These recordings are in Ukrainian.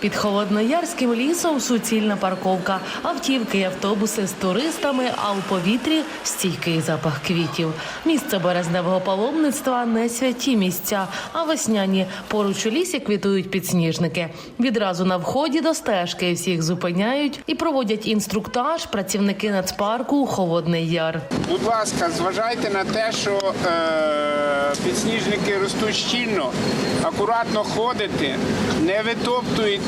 Під холодноярським лісом суцільна парковка, автівки і автобуси з туристами, а у повітрі стійкий запах квітів. Місце березневого паломництва не святі місця, а весняні. Поруч у лісі квітують підсніжники. Відразу на вході до стежки всіх зупиняють і проводять інструктаж працівники нацпарку Холодний Яр. Будь ласка, зважайте на те, що е, підсніжники ростуть щільно, акуратно ходите, не витоптуйте.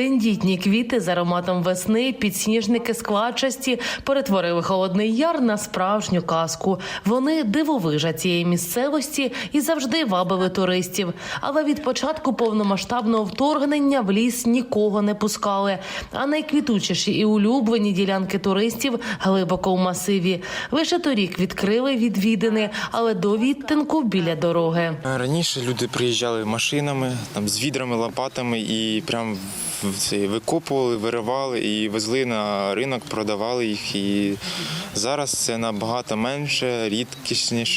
Тендітні квіти з ароматом весни, підсніжники складчасті перетворили холодний яр на справжню казку. Вони дивовижа цієї місцевості і завжди вабили туристів. Але від початку повномасштабного вторгнення в ліс нікого не пускали. А найквітучіші і улюблені ділянки туристів глибоко в масиві. Лише торік відкрили відвідини, але до відтинку біля дороги. Раніше люди приїжджали машинами, там з відрами, лопатами і прям викопували, виривали і везли на ринок, продавали їх. І зараз це набагато менше, рідкісніше.